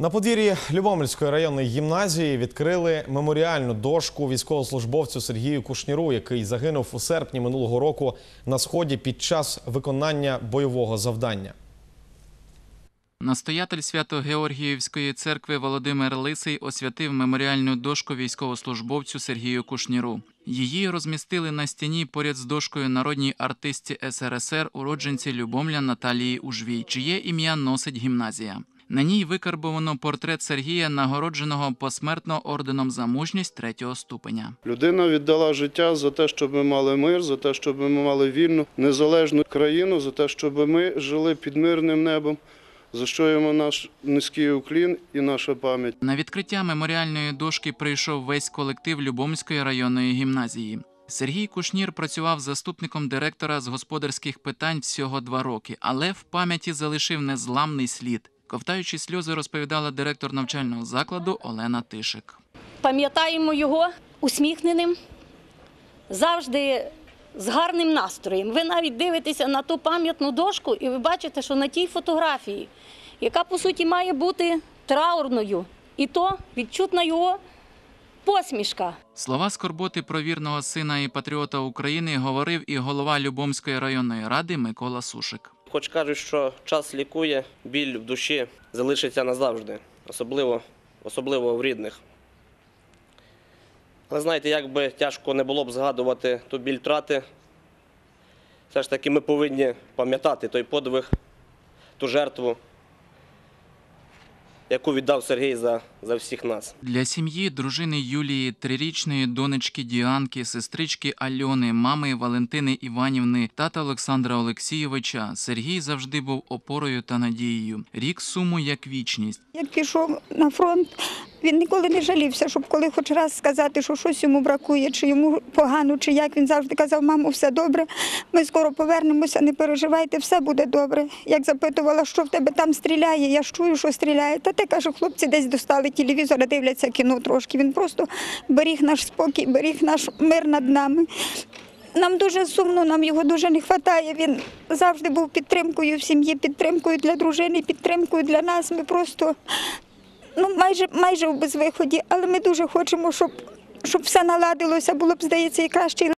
На подвір'ї Любомельської районної гімназії відкрили меморіальну дошку військовослужбовцю Сергію Кушніру, який загинув у серпні минулого року на сході під час виконання бойового завдання. Настоятель Свято-Георгіївської церкви Володимир Лисий освятив меморіальну дошку військовослужбовцю Сергію Кушніру. Її розмістили на стіні поряд з дошкою народній артистці СРСР, уродженці Любомля Наталії Ужвій, чиє ім'я носить гімназія. На ній викарбовано портрет Сергія, нагородженого посмертно орденом за мужність третього ступеня. Людина віддала життя за те, щоб ми мали мир, за те, щоб ми мали вільну, незалежну країну, за те, щоб ми жили під мирним небом, за що йому наш низький уклін і наша пам'ять. На відкриття меморіальної дошки прийшов весь колектив Любомської районної гімназії. Сергій Кушнір працював заступником директора з господарських питань всього два роки, але в пам'яті залишив незламний слід. Ковтаючи сльози, розповідала директор навчального закладу Олена Тишик. Пам'ятаємо його усміхненим, завжди з гарним настроєм. Ви навіть дивитеся на ту пам'ятну дошку, і ви бачите, що на тій фотографії, яка по суті має бути траурною, і то відчутна його посмішка. Слова скорботи про вірного сина і патріота України говорив і голова Любомської районної ради Микола Сушик. Хоч кажуть, що час лікує, біль в душі залишиться назавжди, особливо, особливо в рідних. Але знаєте, як би тяжко не було б згадувати ту біль втрати, все ж таки ми повинні пам'ятати той подвиг, ту жертву, яку віддав Сергій за, за всіх нас. Для сім'ї дружини Юлії, трирічної донечки Діанки, сестрички Альони, мами Валентини Іванівни, тата Олександра Олексійовича Сергій завжди був опорою та надією. Рік суму як вічність. Як пішов на фронт, він ніколи не жалівся, щоб коли хоч раз сказати, що щось йому бракує, чи йому погано, чи як він завжди казав, мамо, все добре. Ми скоро повернемося, не переживайте, все буде добре. Як запитувала, що в тебе там стріляє, я ж чую, що стріляє. Та ти каже, хлопці десь достали телевізор, дивляться кіно трошки. Він просто беріг наш спокій, беріг наш мир над нами. Нам дуже сумно, нам його дуже не вистачає. Він завжди був підтримкою в сім'ї, підтримкою для дружини, підтримкою для нас. Ми просто ну, майже, майже у безвиході, але ми дуже хочемо, щоб, щоб все наладилося, було б, здається, і краще.